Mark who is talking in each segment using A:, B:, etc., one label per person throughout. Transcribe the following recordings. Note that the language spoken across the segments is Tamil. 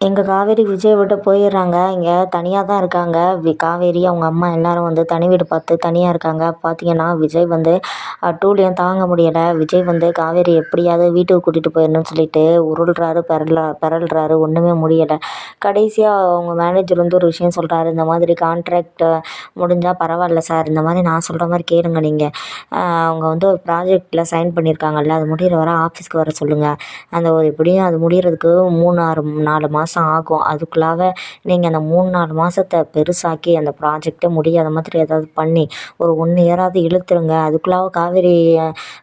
A: எங்கள் காவேரி விஜய் விட்டு போயிடுறாங்க. இங்கே தனியாக தான் இருக்காங்க. வி காவேரி அவங்க அம்மா எல்லாரும் வந்து தனி வீடு பார்த்து தனியாக இருக்காங்க. பார்த்தீங்கன்னா விஜய் வந்து டூலையும் தாங்க முடியலை. விஜய் வந்து காவேரி எப்படியாவது வீட்டுக்கு கூட்டிகிட்டு போயிடணும்னு சொல்லிட்டு உருள்றாரு பெறலா பெரள்றாரு ஒன்றுமே முடியலை. கடைசியாக அவங்க மேனேஜர் வந்து ஒரு விஷயம் சொல்கிறாரு இந்த மாதிரி கான்ட்ராக்ட் முடிஞ்சால் பரவாயில்ல சார் இந்த மாதிரி நான் சொல்கிற மாதிரி கேளுங்க நீங்கள் அவங்க வந்து ஒரு ப்ராஜெக்டில் சைன் பண்ணியிருக்காங்கல்ல அது முடிகிற வர ஆஃபீஸ்க்கு வர சொல்லுங்கள் அந்த ஒரு எப்படியும் அது முடிகிறதுக்கு மூணு ஆறு நாலு மாதம் மாதம் ஆகும். அதுக்குள்ளாக நீங்கள் அந்த மூணு நாலு மாதத்த பெருசாக்கி அந்த ப்ராஜெக்டே முடியாத மாதிரி ஏதாவது பண்ணி ஒரு ஒன் இயராவது இழுத்துருங்க. அதுக்குள்ளாக காவேரி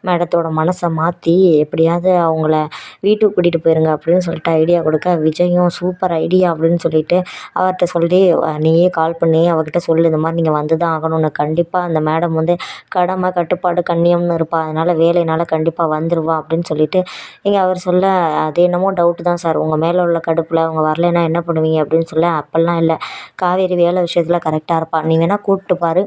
A: மேடத்தோட மனசை மாற்றி எப்படியாவது அவங்கள வீட்டுக்கு கூட்டிகிட்டு போயிருங்க அப்படின்னு சொல்லிட்டு ஐடியா கொடுக்க விஜயும் சூப்பர் ஐடியா அப்படின்னு சொல்லிட்டு அவர்கிட்ட சொல்லி நீயே கால் பண்ணி அவகிட்ட சொல்லு இந்த மாதிரி நீங்கள் வந்து தான் ஆகணும்னு. கண்டிப்பாக அந்த மேடம் வந்து கடமை கட்டுப்பாடு கண்ணியம்னு இருப்பா. அதனால் வேலையினால் கண்டிப்பாக வந்துடுவா அப்படின்னு சொல்லிட்டு இங்கே அவர் சொல்ல அது என்னமோ டவுட்டு தான் சார். உங்கள் மேலே உள்ள கடுப்பில் அவங்க வரலைன்னா என்ன பண்ணுவீங்க அப்படின்னு சொல்ல அப்போல்லாம் இல்லை. காவேரி வேலை விஷயத்தில் கரெக்டாக இருப்பாள் நீ வேணால் கூப்பிட்டு பாரு.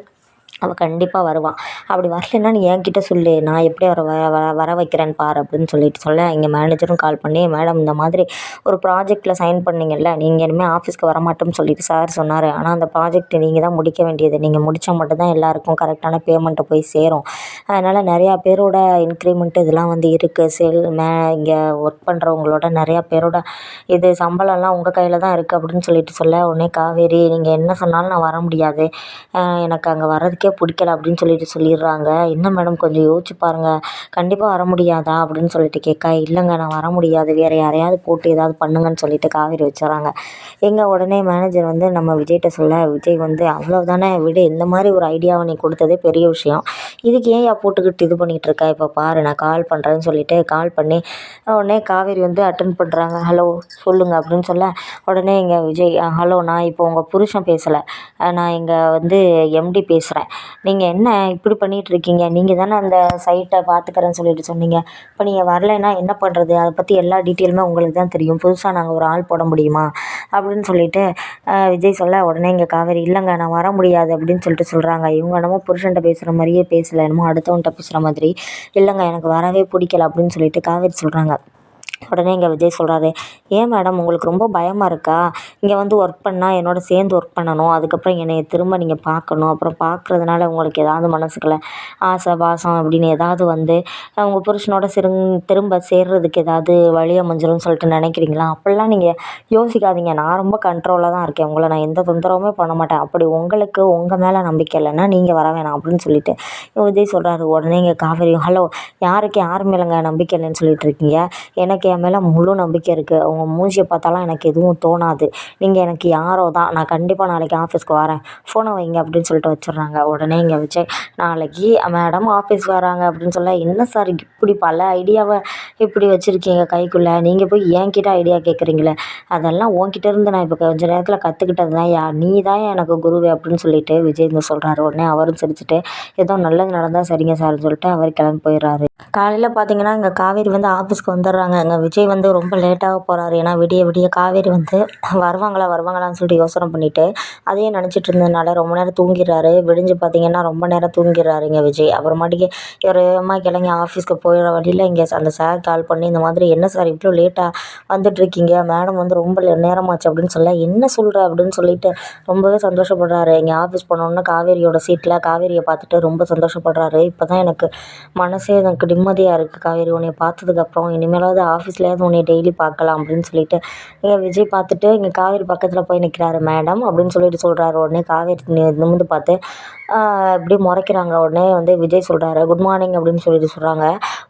A: அவள் கண்டிப்பாக வருவாள் அப்படி வரலைன்னா நீ என்கிட்ட சொல்லு. நான் எப்படி அவரை வர வர வர வைக்கிறேன்னு பாரு அப்படின்னு சொல்லிட்டு சொல்ல. இங்கே மேனேஜரும் கால் பண்ணி மேடம் இந்த மாதிரி ஒரு ப்ராஜெக்டில் சைன் பண்ணிங்கல்ல நீங்கள் இனிமேல் ஆஃபீஸ்க்கு வரமாட்டோம்னு சொல்லிட்டு சார் சொன்னார். ஆனால் அந்த ப்ராஜெக்ட் நீங்கள் தான் முடிக்க வேண்டியது. நீங்கள் முடித்தா மட்டும்தான் எல்லாருக்கும் கரெக்டான பேமெண்ட்டு போய் சேரும். அதனால் நிறையா பேரோட இன்க்ரிமெண்ட் இதெல்லாம் வந்து இருக்குது செல் மே இங்கே ஒர்க் பண்ணுறவங்களோட நிறையா பேரோட இது சம்பளம்லாம் உங்கள் கையில் தான் இருக்குது அப்படின்னு சொல்லிட்டு சொல்ல உடனே காவேரி நீங்கள் என்ன சொன்னாலும் நான் வர முடியாது. எனக்கு அங்கே வர்றதுக்கே பிடிக்கல அப்படின்னு சொல்லிட்டு சொல்லிடுறாங்க. என்ன மேடம் கொஞ்சம் யோசிச்சு பாருங்கள் கண்டிப்பாக வர முடியாதா அப்படின்னு சொல்லிட்டு கேட்க இல்லைங்க நான் வர முடியாது. வேறு யாரையாவது போட்டு ஏதாவது பண்ணுங்கன்னு சொல்லிட்டு காவேரி வச்சுறாங்க. எங்கள் உடனே மேனேஜர் வந்து நம்ம விஜய்கிட்ட சொல்ல விஜய் வந்து அவ்வளோதானே விடு. இந்த மாதிரி ஒரு ஐடியாவை நீ கொடுத்ததே பெரிய விஷயம். இதுக்கு ஏன் போட்டுக்கிட்டு இது பண்ணிகிட்டு இருக்கா? இப்போ பாரு நான் கால் பண்ணுறேன்னு சொல்லிட்டு கால் பண்ணி உடனே காவேரி வந்து அட்டன் பண்ணுறாங்க ஹலோ சொல்லுங்கள் அப்படின்னு சொல்ல உடனே இங்கே விஜய் ஹலோ நான் இப்போ உங்கள் புருஷன் பேசலை. நான் இங்கே வந்து எம்டி பேசுகிறேன் நீங்கள் என்ன இப்படி பண்ணிகிட்ருக்கீங்க நீங்கள் தானே அந்த சைட்டை பார்த்துக்கறேன்னு சொல்லிட்டு சொன்னீங்க. இப்போ நீங்கள் வரலைன்னா என்ன பண்ணுறது அதை பற்றி எல்லா டீட்டெயிலுமே உங்களுக்கு தான் தெரியும். புதுசாக நாங்கள் ஒரு ஆள் போட முடியுமா? அப்படின்னு சொல்லிட்டு விஜய் சொல்ல உடனே இங்கே காவேரி இல்லைங்க நான் வர முடியாது அப்படின்னு சொல்லிட்டு சொல்கிறாங்க இவங்க என்னமோ புருஷன்ட்ட பேசுகிற மாதிரியே பேசலை. என்னமோ அடுத்தவன்ட்ட பேசுகிற மாதிரி. இல்லைங்க எனக்கு வரவே பிடிக்கல அப்படின்னு சொல்லிட்டு காவேரி சொல்கிறாங்க உடனே இங்கே விஜய் சொல்கிறாரு ஏன் மேடம் உங்களுக்கு ரொம்ப பயமாக இருக்கா? இங்கே வந்து ஒர்க் பண்ணால் என்னோட சேர்ந்து ஒர்க் பண்ணணும். அதுக்கப்புறம் என்னை திரும்ப நீங்கள் பார்க்கணும். அப்புறம் பார்க்குறதுனால உங்களுக்கு ஏதாவது மனசுக்குள்ள ஆசை பாசம் அப்படின்னு ஏதாவது வந்து உங்கள் புருஷனோட சிறு திரும்ப சேர்றதுக்கு ஏதாவது வழி அமைஞ்சிரும்னு சொல்லிட்டு நினைக்கிறீங்களா? அப்படிலாம் நீங்கள் யோசிக்காதீங்க. நான் ரொம்ப கண்ட்ரோலாக தான் இருக்கேன். உங்களை நான் எந்த தொந்தரவுமே பண்ண மாட்டேன். அப்படி உங்களுக்கு உங்கள் மேலே நம்பிக்கை இல்லைன்னா நீங்கள் வர வேணாம் அப்படின்னு சொல்லிட்டு விஜய் சொல்கிறாரு உடனே இங்கே காவேரி ஹலோ யாருக்கு யார் மேலேங்க நம்பிக்கை இல்லைன்னு சொல்லிட்டு இருக்கீங்க. எனக்கு என் மேலே முழு நம்பிக்கை இருக்குது அவங்க மூஞ்சியை பார்த்தாலாம் எனக்கு எதுவும் தோணாது. நீங்கள் எனக்கு யாரோ தான். நான் கண்டிப்பாக நாளைக்கு ஆஃபீஸ்க்கு வரேன். ஃபோனை வைங்க அப்படின்னு சொல்லிட்டு வச்சிடுறாங்க. உடனே இங்கே வச்சு நாளைக்கு மேடம் ஆஃபீஸ் வராங்க அப்படின்னு சொல்ல என்ன சார் இப்படி பல ஐடியாவை இப்படி வச்சுருக்கீங்க கைக்குள்ளே? நீங்கள் போய் என்கிட்ட ஐடியா கேட்குறீங்களே அதெல்லாம் உன்கிட்ட இருந்து நான் இப்போ கொஞ்ச நேரத்தில் கற்றுக்கிட்டது தான் யா நீ தான் எனக்கு குருவே அப்படின்னு சொல்லிட்டு விஜய் சொல்கிறாரு உடனே அவரும் சிரிச்சுட்டு ஏதோ நல்லது நடந்தால் சரிங்க சார்னு சொல்லிட்டு அவர் கிளம்பி போயிடுறாரு. காலையில் பார்த்தீங்கன்னா இங்கே காவேரி வந்து ஆஃபீஸ்க்கு வந்துடுறாங்க இங்கே விஜய் வந்து ரொம்ப லேட்டாக போகிறாரு ஏன்னா விடிய விடிய காவேரி வந்து வருவாங்களா வருவாங்களான்னு சொல்லிட்டு யோசனை பண்ணிவிட்டு அதையே நினச்சிட்டு இருந்ததுனால ரொம்ப நேரம் தூங்கிடுறாரு. விடிஞ்சு பார்த்தீங்கன்னா ரொம்ப நேரம் தூங்கிடுறாரு இங்கே விஜய். அப்புறமாட்டிக்கு இவர் அம்மா கிளம்பி ஆஃபீஸ்க்கு போயிடுற வழியில் இங்கே அந்த சார் கால் பண்ணி இந்த மாதிரி என்ன சார் இவ்வளோ லேட்டாக வந்துட்டுருக்கீங்க மேடம் வந்து ரொம்ப நேரமாச்சு அப்படின்னு சொல்ல என்ன சொல்கிற அப்படின்னு சொல்லிட்டு ரொம்பவே சந்தோஷப்படுறாரு. இங்கே ஆஃபீஸ் போனோன்னே காவேரியோட சீட்டில் காவேரியை பார்த்துட்டு ரொம்ப சந்தோஷப்படுறாரு. இப்போ தான் எனக்கு மனசே எனக்கு நிம்மதியாக இருக்குது காவேரி. உன்னை பார்த்ததுக்கப்புறம் இனிமேலாவது ஆஃபீஸ்லேயாவது உன்னை டெய்லி பார்க்கலாம் அப்படின்னு சொல்லிட்டு இங்கே விஜய் பார்த்துட்டு இங்கே காவேரி பக்கத்தில் போய் நிற்கிறாரு மேடம் அப்படின்னு சொல்லிட்டு சொல்கிறாரு உடனே காவேரி நிமிர்ந்து பார்த்து இப்படி முறைக்கிறாங்க. உடனே வந்து விஜய் சொல்கிறாரு குட் மார்னிங் அப்படின்னு சொல்லிட்டு சொல்கிறாங்க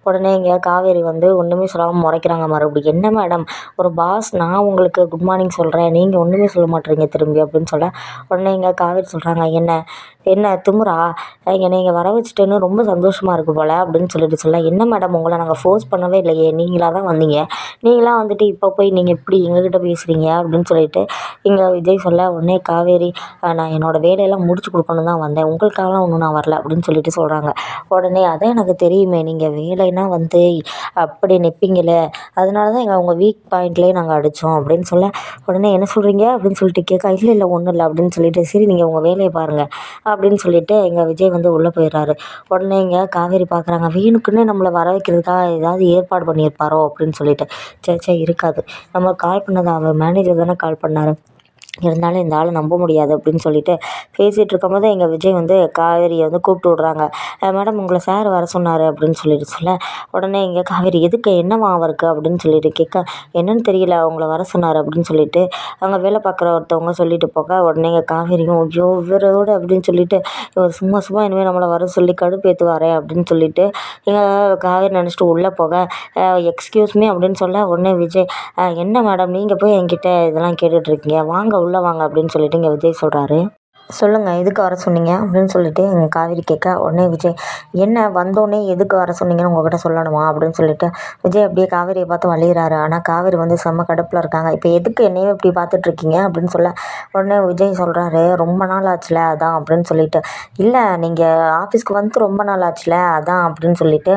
A: உடனே இங்கே காவேரி வந்து ஒன்றுமே சொல்லாமல் முறைக்கிறாங்க மறுபடியும். என்ன மேடம் ஒரு பாஸ் நான் உங்களுக்கு குட் மார்னிங் சொல்கிறேன் நீங்கள் ஒன்றுமே சொல்ல மாட்டேறீங்க திரும்பி அப்படின்னு சொல்ல உடனே இங்கே காவேரி சொல்கிறாங்க என்ன? என்ன திமுறா? இங்கே நீங்கள் வர வச்சுட்டேன்னு ரொம்ப சந்தோஷமாக இருக்கு போல் அப்படின்னு சொல்லிட்டு சொல்ல என்ன மேடம் உங்களை நாங்கள் ஃபோர்ஸ் பண்ணவே இல்லையே. நீங்களாக தான் வந்தீங்க. நீங்களாம் வந்துட்டு இப்போ போய் நீங்கள் இப்படி எங்ககிட்ட பேசுகிறீங்க அப்படின்னு சொல்லிட்டு இங்கே விஜய் சொல்ல உடனே காவேரி நான் என்னோடய வேலையெல்லாம் முடிச்சு கொடுக்கணும் தான் வந்தேன். உங்களுக்காகலாம் ஒன்றும் நான் வரல அப்படின்னு சொல்லிட்டு சொல்கிறாங்க உடனே அதான் எனக்கு தெரியுமே நீங்கள் வேலைன்னா வந்து அப்படி நிற்பீங்களே அதனால தான் எங்கள் உங்கள் வீக் பாயிண்ட்லேயே நாங்கள் அடித்தோம் அப்படின்னு சொல்ல உடனே என்ன சொல்கிறீங்க அப்படின்னு சொல்லிட்டு கேட்க இல்லை இல்லை ஒன்றும் இல்லை அப்படின்னு சொல்லிட்டு சரி நீங்கள் உங்கள் வேலையை பாருங்கள் அப்படின்னு சொல்லிட்டு எங்கள் விஜய் வந்து உள்ளே போயிடுறாரு. உடனே இங்கே காவேரி பார்க்குறாங்க வேணுக்குன்னே நம்மளை வர வைக்கிறதுக்காக ஏதாவது ஏற்பாடு பண்ணியிருப்பாரோ? அப்படின்னு சொல்லிட்டு சே சே இருக்காது. நம்ம கால் பண்ணது அவர் மேனேஜர் தானே கால் பண்ணார். இருந்தாலும் இந்த ஆளை நம்ப முடியாது அப்படின்னு சொல்லிட்டு பேசிகிட்டு இருக்கும்போது எங்கள் விஜய் வந்து காவேரியை வந்து கூப்பிட்டு விட்றாங்க. மேடம் உங்களை சார் வர சொன்னார் அப்படின்னு சொல்லிட்டு சொல்ல உடனே இங்கே காவேரி எதுக்கு என்னவா அவருக்கு? அப்படின்னு சொல்லிட்டு கேட்க என்னன்னு தெரியல அவங்கள வர சொன்னார் அப்படின்னு சொல்லிட்டு அங்கே வேலை பார்க்குற ஒருத்தவங்க சொல்லிட்டு போக உடனே இங்கே காவேரியும் ஐயோ இவரோட அப்படின்னு சொல்லிட்டு இவர் சும்மா சும்மா இனிமேல் நம்மளை வர சொல்லி கடுப்பேற்று வரேன் அப்படின்னு சொல்லிட்டு எங்கள் காவேரி நினச்சிட்டு உள்ளே போக எக்ஸ்கியூஸ் மீ அப்படின்னு சொல்ல உடனே விஜய் என்ன மேடம் நீங்கள் போய் என்கிட்ட இதெல்லாம் கேட்டுட்ருக்கீங்க வாங்க உள்ளே வாங்க அப்படின்னு சொல்லிட்டு இங்கே விஜய் சொல்கிறாரு. சொல்லுங்கள் எதுக்கு வர சொன்னீங்க? அப்படின்னு சொல்லிட்டு எங்கள் காவேரி கேட்க உடனே விஜய் என்ன வந்தோடனே எதுக்கு வர சொன்னீங்கன்னு உங்ககிட்ட சொல்லணுமா? அப்படின்னு சொல்லிட்டு விஜய் அப்படியே காவேரியை பார்த்து வழியிறாரு ஆனால் காவேரி வந்து செம்ம கடுப்பில் இருக்காங்க. இப்போ எதுக்கு என்னையே இப்படி பார்த்துட்ருக்கீங்க அப்படின்னு சொல்ல உடனே விஜய் சொல்கிறாரு ரொம்ப நாள் ஆச்சுல அதான் அப்படின்னு சொல்லிட்டு. இல்லை நீங்கள் ஆஃபீஸ்க்கு வந்து ரொம்ப நாள் ஆச்சுல அதான் அப்படின்னு சொல்லிட்டு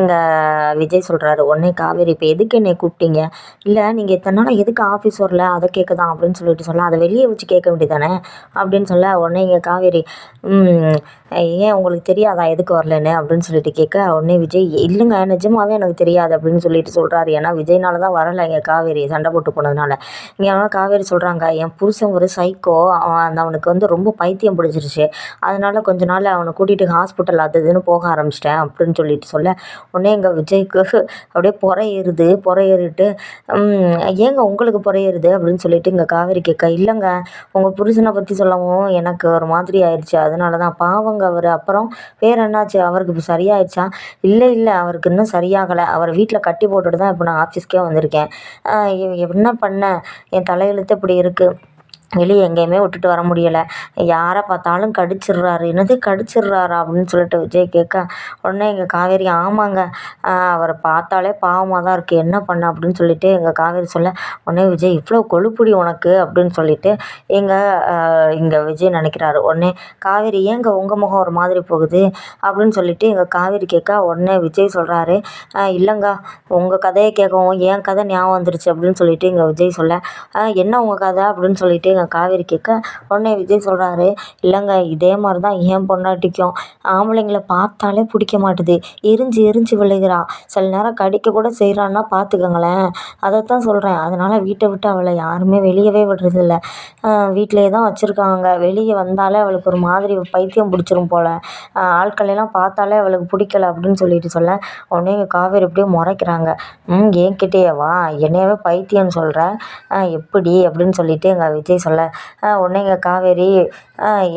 A: எங்கள் விஜய் சொல்கிறாரு உடனே காவேரி இப்போ எதுக்கு என்னை கூப்பிட்டீங்க? இல்லை நீங்கள் இத்தனை நாள் எதுக்கு ஆஃபீஸ் வரல? அதை கேட்குதான் அப்படின்னு சொல்லிட்டு சொல்ல அதை வெளியே வச்சு கேட்க வேண்டியதானே அப்படின்னு சொல்ல உடனே இங்கே காவேரி. ஏன் உங்களுக்கு தெரியாதா? எதுக்கு வரலன்னு? அப்படின்னு சொல்லிட்டு கேட்க உடனே விஜய் இல்லைங்க நிஜமாவே எனக்கு தெரியாது அப்படின்னு சொல்லிட்டு சொல்கிறாரு ஏன்னா விஜய்னால தான் வரல இங்கே காவேரி சண்டை போட்டு போனதுனால. இங்கே ஆனால் காவேரி சொல்கிறாங்க என் புருஷன் ஒரு சைக்கோ அவன் அந்த அவனுக்கு வந்து ரொம்ப பைத்தியம் பிடிச்சிருச்சு. அதனால கொஞ்ச நாள் அவனை கூட்டிகிட்டு ஹாஸ்பிட்டல் அது இதுன்னு போக ஆரம்பிச்சிட்டேன் அப்படின்னு சொல்லிட்டு சொல்ல உடனே எங்கள் விஜய்க்கு அப்படியே புற புறையேறிட்டு ஏங்க உங்களுக்கு புற அப்படின்னு சொல்லிட்டு இங்கே காவேரி கேட்க இல்லைங்க உங்கள் புருஷனை பற்றி சொல்லவும் எனக்கு ஒரு மாதிரி ஆயிடுச்சு. அதனால தான் பாவங்க அவர் அப்புறம் வேறு என்னாச்சு? அவருக்கு இப்போ சரியாயிடுச்சா? இல்லை இல்லை அவருக்கு இன்னும் சரியாகலை. அவர் வீட்டில் கட்டி போட்டுட்டு தான் இப்போ நான் ஆஃபீஸ்க்கே வந்திருக்கேன். என்ன பண்ண? என் தலையெழுத்து இப்படி இருக்குது வெளியே எங்கேயுமே விட்டுட்டு வர முடியலை. யாரை பார்த்தாலும் கடிச்சிடுறாரு. என்னது கடிச்சிடுறாரா அப்படின்னு சொல்லிட்டு விஜய் கேட்க உடனே எங்கள் காவேரி ஆமாங்க. அவரை பார்த்தாலே பாவமாக தான் இருக்குது என்ன பண்ண அப்படின்னு சொல்லிட்டு எங்கள் காவேரி சொல்ல உடனே விஜய் இவ்வளோ கொழுப்புடி உனக்கு அப்படின்னு சொல்லிட்டு எங்கள் இங்கே விஜய் நினைக்கிறாரு. உடனே காவேரி ஏங்க உங்கள் முகம் ஒரு மாதிரி போகுது அப்படின்னு சொல்லிட்டு எங்கள் காவேரி கேட்க உடனே விஜய் சொல்கிறாரு இல்லைங்க. உங்கள் கதையை கேட்கவும் என் கதை ஞாபகம் வந்துருச்சு அப்படின்னு சொல்லிட்டு எங்கள் விஜய் சொல்ல என்ன உங்கள் கதை அப்படின்னு சொல்லிட்டு எங்கள் காவேரி கேட்க உடனே விஜய் சொல்கிறாரு இல்லைங்க இதே மாதிரி தான் என் பொண்டாட்டிக்கும். ஆம்பளைங்களை பார்த்தாலே பிடிக்க மாட்டுது. எரிஞ்சு எரிஞ்சு விழுகிறா. சில நேரம் கடிக்க கூட செய்கிறான்னா பார்த்துக்கங்களேன். அதைத்தான் சொல்கிறேன் அதனால் வீட்டை விட்டு அவளை யாருமே வெளியவே விடுறதில்ல. வீட்டிலே தான் வச்சுருக்காங்க. வெளியே வந்தாலே அவளுக்கு ஒரு மாதிரி பைத்தியம் பிடிச்சிரும் போல். ஆட்களெல்லாம் பார்த்தாலே அவளுக்கு பிடிக்கல அப்படின்னு சொல்லிட்டு சொல்ல உடனே எங்கள் காவேரி அப்படியே முறைக்கிறாங்க. ம் ஏன் கிட்டேயே வா. என்னையவே பைத்தியம்னு சொல்கிற எப்படி? அப்படின்னு சொல்லிட்டு எங்கள் விஜய் சொல்ல உடனே எங்கள் காவேரி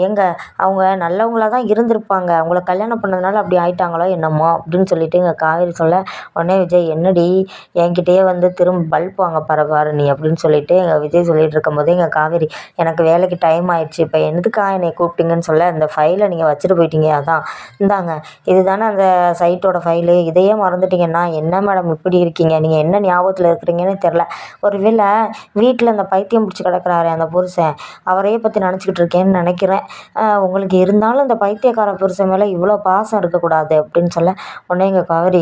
A: ஏங்க அவங்க நல்லவங்களாக தான் இருந்திருப்பாங்க. அவங்கள கல்யாணம் பண்ணதுனால அப்படி ஆயிட்டாங்களோ என்னமோ அப்படின்னு சொல்லிட்டு எங்கள் காவேரி சொல்ல உடனே விஜய் என்னடி என்கிட்டயே வந்து திரும்ப பல்ப் வாங்க பரவாரு நீ அப்படின்னு சொல்லிட்டு எங்கள் விஜய் சொல்லிட்டு இருக்கும்போது எங்கள் காவேரி எனக்கு வேலைக்கு டைம் ஆயிடுச்சு. இப்போ என்னதுக்கா என்னை கூப்பிட்டீங்கன்னு சொல்ல இந்த ஃபைலை நீங்கள் வச்சுட்டு போயிட்டீங்க. அதான் இந்தாங்க இது தானே அந்த சைட்டோட ஃபைலு இதையே மறந்துட்டீங்கன்னா என்ன மேடம் இப்படி இருக்கீங்க? நீங்கள் என்ன ஞாபகத்தில் இருக்கிறீங்கன்னு தெரில ஒருவேளை வீட்டில் அந்த பைத்தியம் பிடிச்சி கிடக்குறாரு அந்த புருஷன் அவரையே பற்றி நினச்சிக்கிட்டு இருக்கேன்னு நினைக்கிறேன் உங்களுக்கு இருந்தாலும் இந்த பைத்தியக்கார புருஷன் மேலே இவ்வளோ பாசம் இருக்கக்கூடாது அப்படின்னு சொல்ல உடனே எங்கள் காவேரி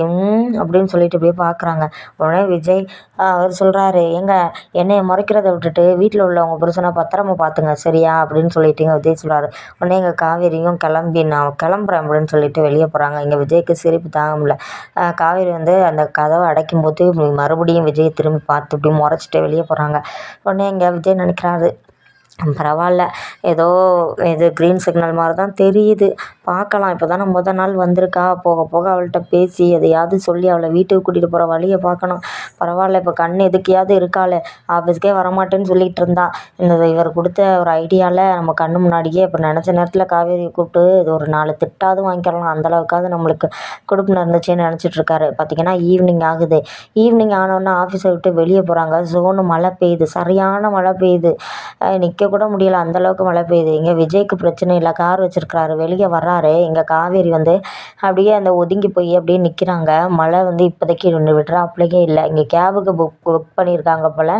A: அப்படின்னு சொல்லிட்டு அப்படியே பார்க்குறாங்க உடனே விஜய் அவர் சொல்கிறாரு எங்கள் என்னை முறைக்கிறத விட்டுட்டு வீட்டில் உள்ளவங்க புருஷனை பத்திரமா பார்த்துங்க சரியா? அப்படின்னு சொல்லிட்டு இங்கே விஜய் சொல்கிறாரு உடனே எங்கள் காவேரியும் கிளம்பி நான் கிளம்புறேன் அப்படின்னு சொல்லிட்டு வெளியே போகிறாங்க இங்கே விஜய்க்கு சிரிப்பு தாங்க முடியல. காவேரி வந்து அந்த கதவை அடைக்கும் போது மறுபடியும் விஜயை திரும்பி பார்த்து இப்படி முறைச்சிட்டு வெளியே போகிறாங்க உடனே இங்கே விஜய் நினைக்கிறாரு பரவாயில்ல. ஏதோ இது க்ரீன் சிக்னல் மாதிரி தான் தெரியுது. பார்க்கலாம். இப்போ தானே மொதல் நாள் வந்திருக்கா. போக போக அவள்கிட்ட பேசி எதையாவது சொல்லி அவளை வீட்டுக்கு கூட்டிகிட்டு போகிற வழியை பார்க்கணும். பரவாயில்ல. இப்போ கண் எதுக்கையாவது இருக்காளே. ஆஃபீஸ்க்கே வரமாட்டேன்னு சொல்லிகிட்டு இருந்தா. இந்த இவர் கொடுத்த ஒரு ஐடியாவில் நம்ம கண் முன்னாடியே இப்போ நினச்ச நேரத்தில் காவேரியை கூப்பிட்டு இது ஒரு நாலு திட்டாவது வாங்கிக்கலாம் அந்தளவுக்காவது நம்மளுக்கு கொடுப்பு இருந்துச்சுன்னு நினச்சிட்ருக்காரு பார்த்திங்கன்னா ஈவினிங் ஆகுது. ஈவினிங் ஆனோடனே ஆஃபீஸை விட்டு வெளியே போகிறாங்க ஜோனு மழை பெய்யுது. சரியான மழை பெய்யுது. நிற்க கூட முடியல. அந்தளவுக்கு மழை பெய்யுது. இங்கே விஜய்க்கு பிரச்சனை இல்லை. கார் வச்சுருக்கிறாரு. வெளியே வர்றாரு. இங்கே காவேரி வந்து அப்படியே அந்த ஒதுங்கி போய் அப்படியே நிற்கிறாங்க மழை வந்து இப்போதைக்கு விடுறாப்புலையே இல்லை. இங்கே கேபுக்கு புக் புக் பண்ணியிருக்காங்க போல்.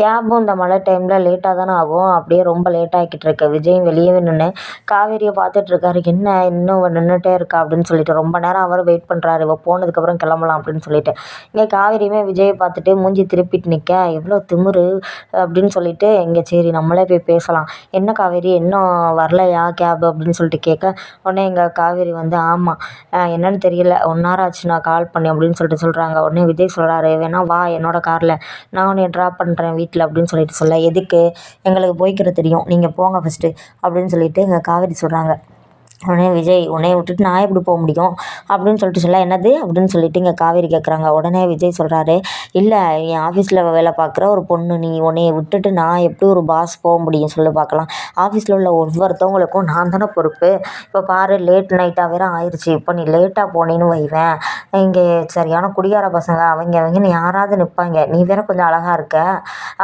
A: கேபும் இந்த மழை டைமில் லேட்டாக தானே ஆகும். அப்படியே ரொம்ப லேட் ஆகிக்கிட்டு இருக்கு. விஜயும் வெளியே நின்று காவேரியை பார்த்துட்ருக்காரு என்ன? இன்னும் நின்றுட்டே இருக்கா அப்படின்னு சொல்லிட்டு ரொம்ப நேரம் அவர் வெயிட் பண்ணுறாரு இவள் போனதுக்கப்புறம் கிளம்பலாம் அப்படின்னு சொல்லிட்டு. இங்கே காவேரியுமே விஜயை பார்த்துட்டு மூஞ்சி திருப்பிட்டு நிற்க எவ்வளோ திமிரு அப்படின்னு சொல்லிட்டு இங்கே சரி நம்மளே போய் பேசலாம். என்ன காவேரி? இன்னும் வரலையா கேப் அப்படின்னு சொல்லிட்டு கேட்க உடனே எங்கள் காவேரி வந்து ஆமாம் என்னன்னு தெரியல. ஒன் ஹவர் ஆச்சு நான் கால் பண்ணி அப்படின்னு சொல்லிட்டு சொல்கிறாங்க உடனே விஜய் சொல்கிறாரு வேணா வா என்னோடய காரில் நான் உன்னை ட்ராப் பண்ணுறேன் வீட்டில் அப்படின்னு சொல்லிட்டு சொல்ல எதுக்கு? எங்களுக்கு போய்க்கிற தெரியும். நீங்கள் போங்க ஃபஸ்ட்டு அப்படின்னு சொல்லிட்டு எங்கள் காவேரி சொல்கிறாங்க உடனே விஜய் உன்னைய விட்டுட்டு நான் எப்படி போக முடியும்? அப்படின்னு சொல்லிட்டு சொல்ல என்னது? அப்படின்னு சொல்லிட்டு இங்கே காவேரி கேட்குறாங்க உடனே விஜய் சொல்கிறாரு இல்லை என் ஆஃபீஸில் வேலை பார்க்குற ஒரு பொண்ணு நீ உன்னைய விட்டுட்டு நான் எப்படி ஒரு பாஸ் போக முடியும்? சொல்லி பார்க்கலாம். ஆஃபீஸில் உள்ள ஒவ்வொருத்தவங்களுக்கும் நான் தானே பொறுப்பு. இப்போ பாரு லேட் நைட்டாக வேறு ஆயிடுச்சு இப்போ நீ லேட்டாக போனேன்னு வைவேன். இங்கே சரியான குடியார பசங்க அவங்க அவங்கன்னு யாராவது நிற்பாங்க நீ வேற கொஞ்சம் அழகாக இருக்க.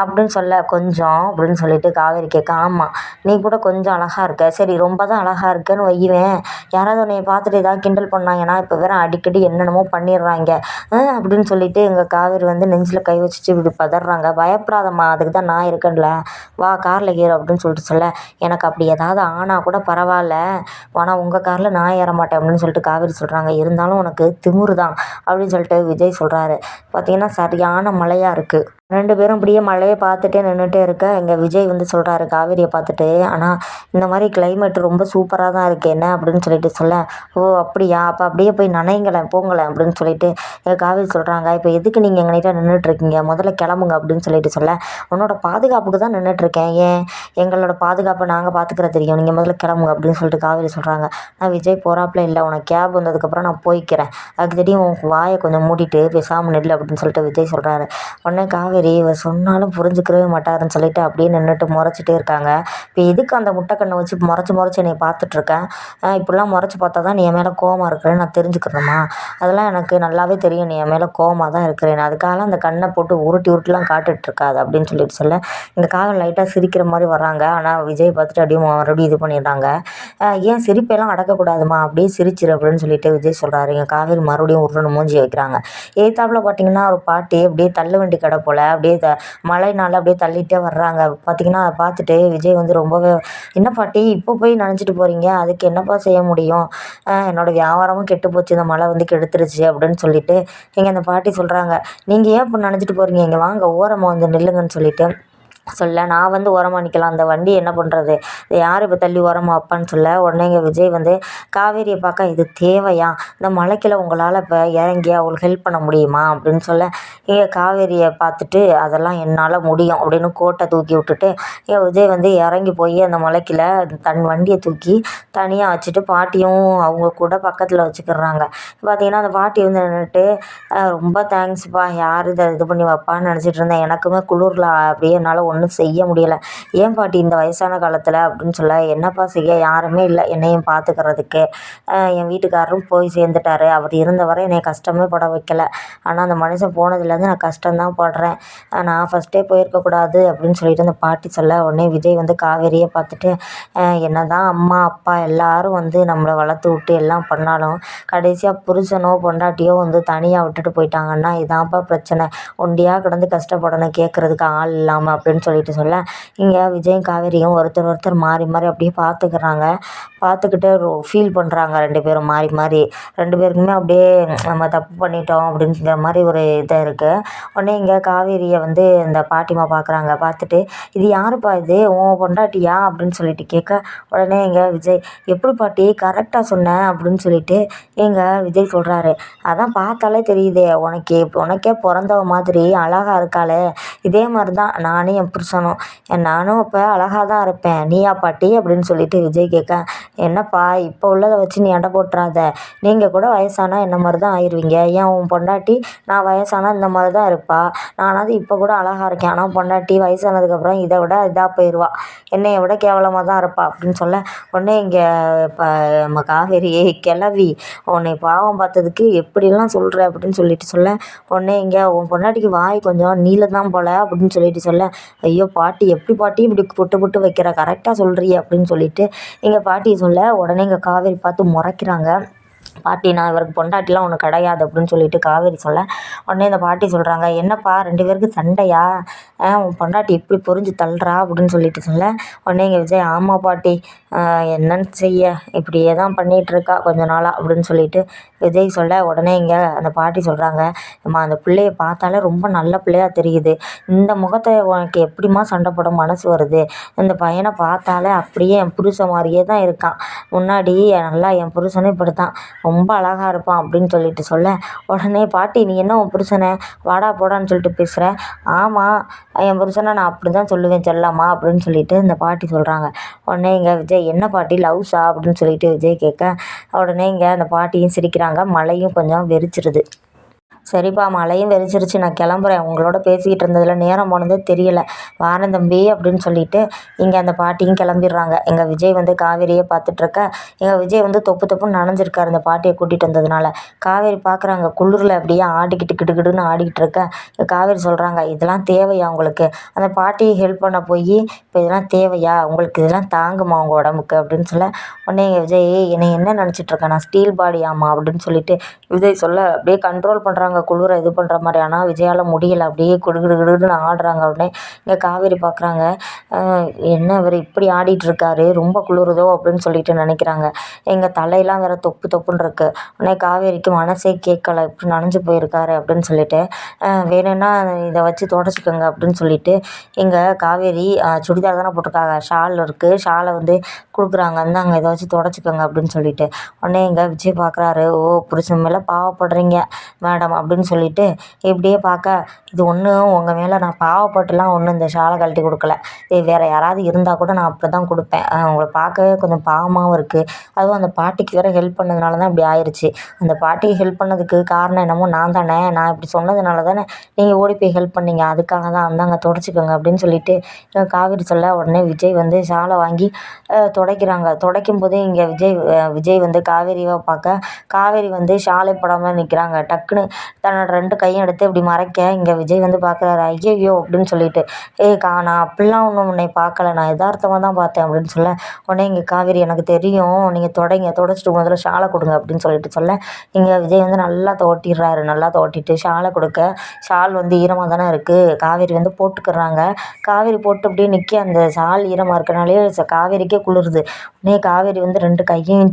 A: அப்படின்னு சொல்ல கொஞ்சம் அப்படின்னு சொல்லிட்டு காவேரி கேட்க ஆமாம் நீ கூட கொஞ்சம் அழகாக இருக்க. சரி ரொம்ப தான் அழகாக இருக்கேன்னு வை செய்வேன். யாராவது உன்னைய பார்த்துட்டு ஏதாவது கிண்டல் பண்ணாங்கன்னா இப்போ வேறு அடிக்கடி என்னென்னமோ பண்ணிடுறாங்க. அப்படின்னு சொல்லிட்டு எங்கள் காவேரி வந்து நெஞ்சில் கை வச்சுட்டு இப்படி பதறாங்க. பயப்படாதம்மா அதுக்கு தான் நான் இருக்கேன்ல. வா காரில் ஏறு அப்படின்னு சொல்லிட்டு சொல்ல எனக்கு அப்படி ஏதாவது ஆனால் கூட பரவாயில்ல. ஆனால் உங்கள் காரில் நான் ஏற மாட்டேன். அப்படின்னு சொல்லிட்டு காவேரி சொல்கிறாங்க இருந்தாலும் உனக்கு திமுரு தான். அப்படின்னு சொல்லிட்டு விஜய் சொல்கிறாரு பார்த்தீங்கன்னா சரியான மழையாக இருக்குது ரெண்டு பேரும் இப்படியே மழையை பார்த்துட்டே நின்றுட்டே இருக்க எங்கள் விஜய் வந்து சொல்கிறாரு காவேரியை பார்த்துட்டு. ஆனால் இந்த மாதிரி கிளைமேட் ரொம்ப சூப்பராக தான் இருக்குது என்ன அப்படின்னு சொல்லிட்டு சொல்ல ஓ அப்படியா? அப்போ அப்படியே போய் நனைங்களேன் போங்களேன் அப்படின்னு சொல்லிட்டு காவேரி சொல்கிறாங்க இப்போ எதுக்கு நீங்கள் எங்கள்கிட்ட நின்றுட்டுருக்கீங்க முதல்ல கிளம்புங்க அப்படின்னு சொல்லிட்டு சொல்ல உன்னோட பாதுகாப்புக்கு தான் நின்றுட்டுருக்கேன் ஏன்? எங்களோட பாதுகாப்பை நாங்கள் பார்த்துக்கிற தெரியும். நீங்கள் முதல்ல கிளம்புங்க அப்படின்னு சொல்லிட்டு காவேரி சொல்கிறாங்க நான் விஜய் போகிறாப்புல இல்லை உனக்கு கேப் வந்ததுக்கப்புறம் நான் போய்க்கிறேன். அதுக்கு தெரியும் உன் வாயை கொஞ்சம் மூடிட்டு பேசாமல் நெல் அப்படின்னு சொல்லிட்டு விஜய் சொல்கிறாரு உடனே காவேரி இவர் சொன்னாலும் புரிஞ்சுக்கவே மாட்டாருன்னு சொல்லிட்டு அப்படியே நின்றுட்டு முறைச்சிட்டே இருக்காங்க. இப்போ எதுக்கு அந்த முட்டைக்கண்ணை வச்சு முறைச்சி முறைச்சி என்னை பார்த்துட்ருக்கேன் இப்படிலாம் முறைச்சி பார்த்தா தான் நீ என் மேலே கோவமாக இருக்கிறேன்னு நான் தெரிஞ்சுக்கிறேம்மா. அதெல்லாம் எனக்கு நல்லாவே தெரியும். நீ என் மேலே கோவமாக தான் இருக்கிறேன்னு. அதுக்காகலாம் அந்த கண்ணை போட்டு உருட்டி உருட்டிலாம் காட்டுட்ருக்காது அப்படின்னு சொல்லிட்டு சொல்ல இந்த காதல் லைட்டாக சிரிக்கிற மாதிரி வர்றாங்க. ஆனால் விஜய் பார்த்துட்டு அப்படியே மறுபடியும் இது பண்ணிடுறாங்க. ஏன் சிரிப்பெல்லாம் அடக்கக்கூடாதுமா? அப்படியே சிரிச்சிரு அப்படின்னு சொல்லிட்டு விஜய் சொல்கிறாரு எங்கள் காவேரி மறுபடியும் உருன்னு மூஞ்சி வைக்கிறாங்க. ஏத்தாப்பில் பார்த்தீங்கன்னா ஒரு பாட்டி அப்படியே தள்ளு வண்டி கடை போல் அப்படியே த மழைனால அப்படியே தள்ளிகிட்டே வர்றாங்க. பார்த்தீங்கன்னா அதை பார்த்துட்டு விஜய் வந்து ரொம்பவே என்ன பாட்டி இப்போ போய் நினச்சிட்டு போகிறீங்க அதுக்கு என்ன என்னப்பா செய்ய முடியும்? என்னோடய வியாபாரமும் கெட்டு போச்சு. இந்த மழை வந்து கெடுத்துருச்சு அப்படின்னு சொல்லிட்டு இங்கே அந்த பாட்டி சொல்கிறாங்க நீங்கள் ஏன் இப்போ நினச்சிட்டு போகிறீங்க இங்கே வாங்க ஓரமாக வந்து நில்லுங்கன்னு சொல்லிட்டு சொல்ல நான் வந்து ஓரமாக நிற்கலாம் அந்த வண்டி என்ன பண்ணுறது இதை யார் இப்போ தள்ளி ஓரமாக வைப்பான்னு சொல்ல உடனே இங்கே விஜய் வந்து காவேரியை பார்க்க இது தேவையா? இந்த மலைக்கில் உங்களால் இப்போ இறங்கி அவளுக்கு ஹெல்ப் பண்ண முடியுமா? அப்படின்னு சொல்ல இங்கே காவேரியை பார்த்துட்டு அதெல்லாம் என்னால் முடியும் அப்படின்னு கோட்டை தூக்கி விட்டுட்டு இங்கே விஜய் வந்து இறங்கி போய் அந்த மலைக்கில் தன் வண்டியை தூக்கி தனியாக வச்சுட்டு பாட்டியும் அவங்க கூட பக்கத்தில் வச்சுக்கிறாங்க. பார்த்தீங்கன்னா அந்த பாட்டி வந்து நின்றுட்டு ரொம்ப தேங்க்ஸ்ப்பா யார் இதை இது பண்ணி வைப்பான்னு நினச்சிட்டு இருந்தேன். எனக்குமே குளிரில் அப்படியே என்னால் ஒன்று ஒன்றும் செய்ய முடியலை. ஏன் பாட்டி இந்த வயசான காலத்தில்? அப்படின்னு சொல்ல என்னப்பா செய்ய? யாருமே இல்லை. என்னையும் பார்த்துக்கிறதுக்கு என் வீட்டுக்காரரும் போய் சேர்ந்துட்டாரு. அவர் இருந்த வரை என்னை கஷ்டமே பட வைக்கல. ஆனால் அந்த மனுஷன் போனதுலேருந்து நான் கஷ்டம்தான் படுறேன். நான் ஃபஸ்ட்டே போயிருக்கக்கூடாது அப்படின்னு சொல்லிட்டு அந்த பாட்டி சொல்ல உடனே விஜய் வந்து காவேரியை பார்த்துட்டு என்ன தான் அம்மா அப்பா எல்லாரும் வந்து நம்மளை வளர்த்து விட்டு எல்லாம் பண்ணாலும் கடைசியாக புருஷனோ பொண்டாட்டியோ வந்து தனியாக விட்டுட்டு போயிட்டாங்கன்னா இதான்ப்பா பிரச்சனை. ஒண்டியாக கிடந்து கஷ்டப்படணும் கேட்குறதுக்கு ஆள் இல்லாமல் அப்படின்னு சொல்லிட்டு சொல்ல இங்கே விஜயும் காவேரியும் ஒருத்தர் ஒருத்தர் மாறி மாறி அப்படியே பார்த்துக்கிறாங்க பார்த்துக்கிட்டு ஃபீல் பண்ணுறாங்க ரெண்டு பேரும் மாறி மாறி. ரெண்டு பேருக்குமே அப்படியே நம்ம தப்பு பண்ணிட்டோம் அப்படிங்கிற மாதிரி ஒரு இதாக இருக்குது உடனே இங்கே காவேரியை வந்து இந்த பாட்டிமா பார்க்குறாங்க பார்த்துட்டு இது யாருப்பா இது? உன் பொண்டாட்டியா? அப்படின்னு சொல்லிட்டு கேட்க உடனே இங்கே விஜய் எப்படி பாட்டி? கரெக்டாக சொன்னேன் அப்படின்னு சொல்லிட்டு எங்கள் விஜய் சொல்கிறாரு அதான் பார்த்தாலே தெரியுதே உனக்கு உனக்கே பிறந்தவ மாதிரி அழகாக இருக்காளே. இதே மாதிரி தான் நானும் என் புருஷனும். நானும் இப்போ அழகாக தான் இருப்பேன். நீயா பாட்டி? அப்படின்னு சொல்லிட்டு விஜய் கேட்க என்னப்பா இப்போ உள்ளதை வச்சு நீ எடை போட்டுறாத. நீங்கள் கூட வயசானால் என்ன மாதிரி தான் ஆயிடுவீங்க ஏன் உன் பொண்டாட்டி நான் வயசானால் இந்த மாதிரி தான் இருப்பா. நானாவது இப்போ கூட அழகாக இருக்கேன். ஆனால் பொண்டாட்டி வயசானதுக்கப்புறம் இதை விட இதாக போயிடுவா என்னையை விட கேவலமாக தான் இருப்பா. அப்படின்னு சொல்ல உடனே இங்கே இப்போ நம்ம காவேரி கிளவி உன்னை பாவம் பார்த்ததுக்கு எப்படிலாம் சொல்கிற அப்படின்னு சொல்லிட்டு சொல்ல உடனே இங்கே உன் பொண்டாட்டிக்கு வாய் கொஞ்சம் நீல தான் போல. அப்படின்னு சொல்லிட்டு சொல்ல ஐயோ பாட்டி எப்படி பாட்டி இப்படி புட்டு புட்டு வைக்கிற? கரெக்டாக சொல்கிறியே அப்படின்னு சொல்லிட்டு எங்கள் பாட்டி சொல்ல உடனே எங்கள் காவேரி பார்த்து முறைக்கிறாங்க. பாட்டி நான் இவருக்கு பொண்டாட்டிலாம் ஒன்று கிடையாது அப்படின்னு சொல்லிட்டு காவேரி சொல்ல உடனே இந்த பாட்டி சொல்கிறாங்க என்னப்பா ரெண்டு பேருக்கு சண்டையா? உன் பொண்டாட்டி இப்படி பொறிஞ்சு தள்ளுறா அப்படின்னு சொல்லிட்டு சொல்ல உடனே இங்கே விஜய் ஆமாம் பாட்டி என்னன்னு செய்ய இப்படியே தான் பண்ணிகிட்ருக்கா கொஞ்ச நாளாக அப்படின்னு சொல்லிட்டு விஜய் சொல்ல உடனே இங்கே அந்த பாட்டி சொல்கிறாங்க அம்மா அந்த பிள்ளைய பார்த்தாலே ரொம்ப நல்ல பிள்ளையாக தெரியுது இந்த முகத்தை உனக்கு எப்படிம்மா சண்டை போட மனசு வருது இந்த பையனை பார்த்தாலே அப்படியே என் புருஷன் மாதிரியே தான் இருக்கான் முன்னாடி நல்லா என் புருஷனும் இப்படி தான் ரொம்ப அழகாக இருப்பான் அப்படின்னு சொல்லிட்டு சொல்ல உடனே பாட்டி நீ என்ன உன் புருஷனை? வாடா போடான்னு சொல்லிட்டு பேசுகிற ஆமாம் என் புருஷனை நான் அப்படி தான் சொல்லுவேன் செல்லம்மா அப்படின்னு சொல்லிட்டு இந்த பாட்டி சொல்கிறாங்க உடனே இங்கே விஜய் என்ன பாட்டி லவ்ஸா அப்படின்னு சொல்லிட்டு விஜய் கேட்க உடனே இங்கே அந்த பாட்டியும் சிரிக்கிறாங்க மழையும் கொஞ்சம் வெறிச்சிருது. சரிப்பா மழையும் வெறிச்சிருச்சு நான் கிளம்புறேன். உங்களோட பேசிக்கிட்டு இருந்ததில் நேரம் போனதே தெரியல. வாரன் தம்பி அப்படின்னு சொல்லிட்டு இங்கே அந்த பாட்டியும் கிளம்பிடுறாங்க. எங்கள் விஜய் வந்து காவேரியை பார்த்துட்ருக்க எங்கள் விஜய் வந்து தொப்பு தொப்புன்னு நனைஞ்சிருக்காரு. அந்த பாட்டியை கூட்டிகிட்டு வந்ததுனால. காவேரி பார்க்குறாங்க. குளிரில் அப்படியே ஆடிக்கிட்டு கிட்டுக்கிட்டுன்னு ஆடிக்கிட்டு இருக்க. காவேரி சொல்கிறாங்க இதெல்லாம் தேவையா உங்களுக்கு? அந்த பாட்டியை ஹெல்ப் பண்ண போய் இப்போ இதெல்லாம் தேவையா? உங்களுக்கு இதெல்லாம் தாங்குமா உங்கள் உடம்புக்கு? அப்படின்னு சொல்ல உடனே எங்கள் விஜய் என்னை என்ன நினச்சிட்ருக்கேன் நான் ஸ்டீல் பாடியாமா அப்படின்னு சொல்லிட்டு விஜய் சொல்ல அப்படியே கண்ட்ரோல் பண்ணுறாங்க குளிர இது பண்ணுற மாதிரி. ஆனால் விஜயால் முடியலை. அப்படியே குடு குடு குடுன்னு ஆடுறாங்க உடனே. இங்கே காவேரி பார்க்குறாங்க என்ன இவர் இப்படி ஆடிட்டுருக்காரு ரொம்ப குளிருதோ அப்படின்னு சொல்லிட்டு நினைக்கிறாங்க. எங்கள் தலையெல்லாம் வேறு தொப்பு தொப்புன்னு இருக்குது உடனே காவேரிக்கு மனசே கேட்கலை. இப்படி நனைஞ்சு போயிருக்காரு அப்படின்னு சொல்லிட்டு வேணும்னா இதை வச்சு தொடச்சிக்கோங்க அப்படின்னு சொல்லிட்டு இங்கே காவேரி சுடிதார் தானே போட்டிருக்காங்க. ஷால் இருக்குது ஷாலை வந்து கொடுக்குறாங்க. இந்தாங்க இதை வச்சு தொடச்சிக்கோங்க அப்படின்னு சொல்லிட்டு. உடனே இங்கே விஜய் பார்க்குறாரு ஓ புருஷன் மேலே பாவப்படுறீங்க. மேடம் அப்படின்னு அப்படின்னு சொல்லிட்டு இப்படியே பார்க்க இது ஒன்றும் உங்கள் மேலே நான் பாவப்பட்டுலாம் ஒன்றும் இந்த ஷாலை கழட்டி கொடுக்கல. இது வேறு யாராவது இருந்தால் கூட நான் அப்படி தான் கொடுப்பேன் உங்களை பார்க்கவே கொஞ்சம் பாவமாகவும் இருக்குது அதுவும் அந்த பாட்டிக்கு வேறு ஹெல்ப் பண்ணதுனால தான் இப்படி ஆயிடுச்சு அந்த பாட்டிக்கு ஹெல்ப் பண்ணதுக்கு காரணம் என்னமோ நான் தானே. நான் இப்படி சொன்னதுனால தானே நீங்கள் ஓடி போய் ஹெல்ப் பண்ணீங்க. அதுக்காக தான் அந்தாங்க துடைச்சிக்கோங்க அப்படின்னு சொல்லிட்டு காவேரி சொல்ல உடனே விஜய் வந்து ஷாலை வாங்கி துடைக்கிறாங்க. துடைக்கும் போது இங்கே விஜய் விஜய் வந்து காவேரியை பார்க்க காவேரி வந்து ஷாலை போடாமல் நிற்கிறாங்க டக்குன்னு தன்னோட ரெண்டு கையும் எடுத்து இப்படி மறைக்க இங்கே விஜய் வந்து பார்க்குறாரு ஐயையோ அப்படின்னு சொல்லிட்டு. ஏய் கா நான் அப்படிலாம் ஒன்றும் உன்னை பார்க்கல. நான் எதார்த்தமாக தான் பார்த்தேன் அப்படின்னு சொல்ல உடனே இங்கே காவேரி எனக்கு தெரியும். நீங்கள் தொடங்க தொடச்சிட்டு முதல்ல ஷாலை கொடுங்க அப்படின்னு சொல்லிட்டு சொல்ல இங்கே விஜய் வந்து நல்லா தோட்டிடுறாரு. நல்லா தோட்டிட்டு ஷாலை கொடுக்க ஷால் வந்து ஈரமாக தானே இருக்குது காவேரி வந்து போட்டுக்கிறாங்க. காவேரி போட்டு அப்படியே நிற்க அந்த ஷால் ஈரமாக இருக்கனாலே காவேரிக்கே குளிருது. உடனே காவேரி வந்து ரெண்டு கையும்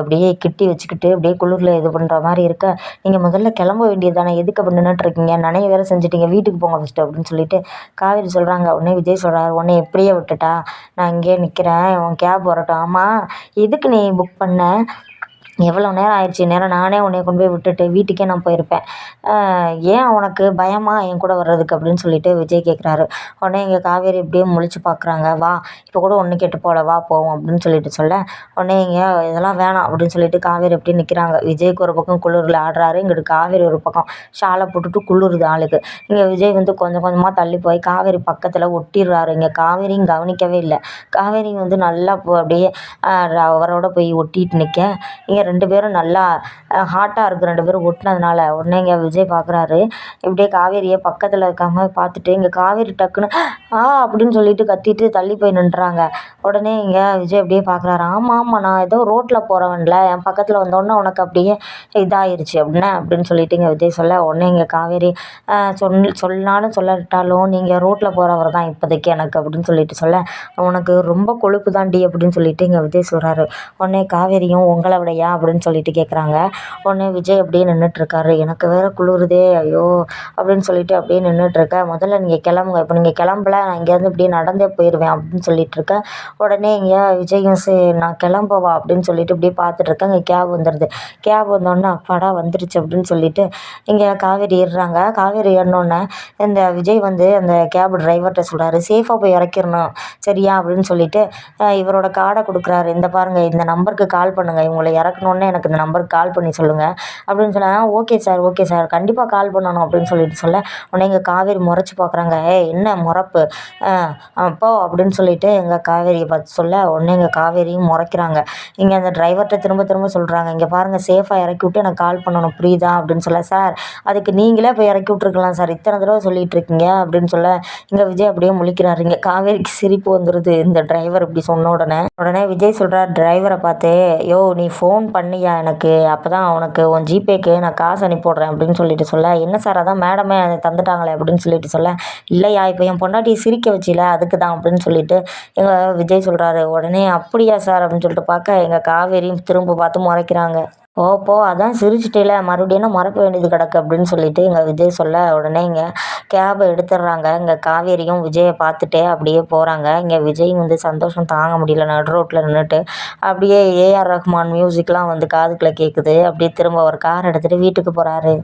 A: அப்படியே கிட்டி வச்சுக்கிட்டு அப்படியே குளிரில் இது பண்ணுற மாதிரி இருக்க நீங்கள் முதல்ல கிளம்ப வேண்டியது தானே எதுக்கு அப்படி நின்றுட்ருக்கீங்க நனைய வேறு செஞ்சுட்டீங்க. வீட்டுக்கு போங்க ஃபஸ்ட்டு அப்படின்னு சொல்லிட்டு காவேரி சொல்கிறாங்க உடனே விஜய் சொல்கிறாரு உடனே எப்படியே விட்டுட்டா? நான் இங்கேயே நிற்கிறேன் உன் கேப் வரட்டும். ஆமாம் எதுக்கு நீ புக் பண்ண? எவ்வளோ நேரம் ஆயிடுச்சு? நேரம் நானே உன்னைய கொண்டு போய் விட்டுட்டு வீட்டுக்கே நான் போயிருப்பேன். ஏன் உனக்கு பயமா என் கூட வர்றதுக்கு அப்படின்னு சொல்லிட்டு விஜய் கேட்குறாரு உடனே இங்கே காவேரி இப்படியே முழிச்சு பார்க்குறாங்க வா இப்போ கூட ஒன்று கேட்டு போகல வா போவோம் அப்படின்னு சொல்லிட்டு சொல்ல உடனே இங்கே இதெல்லாம் வேணாம் அப்படின்னு சொல்லிட்டு காவேரி அப்படியே நிற்கிறாங்க விஜய்க்கு ஒரு பக்கம் குளிரில் ஆடுறாரு இங்கிட்டு காவேரி ஒரு பக்கம் ஷாலை போட்டுட்டு குளிருது ஆளுக்கு. இங்கே விஜய் வந்து கொஞ்சம் கொஞ்சமாக தள்ளி போய் காவேரி பக்கத்தில் ஒட்டிடுறாரு. இங்கே காவேரியும் கவனிக்கவே இல்லை. காவேரி வந்து நல்லா அப்படியே அவரோட போய் ஒட்டிட்டு நிற்க இங்கே ரெண்டு பேரும் நல்லா ஹாட்டாக இருக்குது ரெண்டு பேரும் ஒட்டினதுனால. உடனே இங்கே விஜய் பார்க்குறாரு இப்படியே காவேரியை பக்கத்தில் இருக்காம பார்த்துட்டு இங்கே காவேரி டக்குன்னு ஆ அப்படின்னு சொல்லிட்டு கத்திட்டு தள்ளி போய் நின்றுறாங்க உடனே இங்கே விஜய் அப்படியே பார்க்குறாரு ஆமாம் ஆமாம் நான் ஏதோ ரோட்டில் போகிறவன்ல என் பக்கத்தில் வந்தோடனே உனக்கு அப்படியே இதாகிருச்சு அப்படின்னா அப்படின்னு சொல்லிட்டு இங்கே விஜய் சொல்ல உடனே இங்கே காவேரி சொல் சொல்லாலும் சொல்லட்டாலும் நீங்கள் ரோட்டில் போகிறவர் தான் இப்போதைக்கு எனக்கு அப்படின்னு சொல்லிட்டு சொல்ல உனக்கு ரொம்ப கொழுப்பு தாண்டி அப்படின்னு சொல்லிட்டு இங்கே விஜய் சொல்கிறாரு உடனே காவேரியும் உங்களை விடையா? அப்படின்னு சொல்லிட்டு கேட்குறாங்க உடனே விஜய் அப்படியே நின்றுட்ருக்காரு எனக்கு வேறு குளிருதே ஐயோ அப்படின்னு சொல்லிட்டு அப்படியே நின்றுட்ருக்கேன் முதல்ல நீங்கள் கிளம்புங்க. இப்போ நீங்கள் கிளம்பல நான் இங்கேருந்து இப்படியே நடந்தே போயிடுவேன் அப்படின்னு சொல்லிட்டுருக்கேன் உடனே இங்கே விஜயும் சரி நான் கிளம்பவா அப்படின்னு சொல்லிட்டு இப்படியே பார்த்துட்ருக்கேன் இங்கே கேப் வந்துடுது கேப் வந்தோடனே அப்பாடா வந்துருச்சு அப்படின்னு சொல்லிட்டு இங்கே காவேரி ஏறுறாங்க. காவேரி ஏறினோடனே இந்த விஜய் வந்து அந்த கேப் டிரைவர்கிட்ட சொல்கிறாரு சேஃபாக போய் இறக்கிடணும். சரியா? அப்படின்னு சொல்லிட்டு இவரோட கார்டை கொடுக்குறாரு. இந்த பாருங்கள் இந்த நம்பருக்கு கால் பண்ணுங்கள் இவங்களை இறக்கு வரணுன்னே எனக்கு இந்த நம்பருக்கு கால் பண்ணி சொல்லுங்கள் அப்படின்னு சொன்னாங்க ஓகே சார் ஓகே சார் கண்டிப்பாக கால் பண்ணணும் அப்படின்னு சொல்லிட்டு சொல்ல உடனே எங்கள் காவேரி முறைச்சி பார்க்குறாங்க. ஏய் என்ன முறப்பு? அப்போ அப்படின்னு சொல்லிட்டு எங்கள் காவேரியை பார்த்து சொல்ல உடனே எங்கள் காவேரியும் முறைக்கிறாங்க. இங்கே அந்த டிரைவர்கிட்ட திரும்ப திரும்ப சொல்கிறாங்க இங்கே பாருங்கள் சேஃபாக இறக்கி விட்டு எனக்கு கால் பண்ணணும் புரியுதா? அப்படின்னு சொல்ல சார் அதுக்கு நீங்களே போய் இறக்கி விட்ருக்கலாம் சார் இத்தனை தடவை சொல்லிட்டு இருக்கீங்க அப்படின்னு சொல்ல இங்கே விஜய் அப்படியே முழிக்கிறாரு. இங்கே காவேரிக்கு சிரிப்பு வந்துடுது இந்த டிரைவர் இப்படி சொன்ன உடனே உடனே விஜய் சொல்கிறார் டிரைவரை பார்த்து யோ நீ ஃபோன் பண்ணியா எனக்கு? அப்போ தான் அவனுக்கு உன் ஜிபேக்கு நான் காசு அனுப்பி விட்றேன் அப்படின்னு சொல்லிட்டு சொல்ல. என்ன சார் அதான் மேடமே தந்துட்டாங்களே அப்படின்னு சொல்லிட்டு சொல்ல. இல்லையா இப்போ என் பொண்டாட்டியை சிரிக்க வச்சில அதுக்கு தான் அப்படின்னு சொல்லிட்டு எங்கள் விஜய் சொல்கிறாரு உடனே அப்படியா சார்? அப்படின்னு சொல்லிட்டு பார்க்க எங்கள் காவேரியும் திரும்ப பார்த்து முறைக்கிறாங்க. ஓ போ அதான் சிரிச்சிட்டேல மறுபடியும் மறக்க வேண்டியது கிடக்கு அப்படின்னு சொல்லிட்டு எங்கள் விஜய் சொல்ல உடனே இங்கே கேபை எடுத்துடுறாங்க. இங்கே காவேரியும் விஜயை பார்த்துட்டே அப்படியே போகிறாங்க இங்கே விஜய் வந்து சந்தோஷம் தாங்க முடியல நடு ரோட்டில் நின்றுட்டு அப்படியே ஏஆர் ரஹ்மான் மியூசிக்லாம் வந்து காதுக்குள்ளே கேட்குது அப்படியே திரும்ப ஒரு கார் எடுத்துகிட்டு வீட்டுக்கு போகிறாரு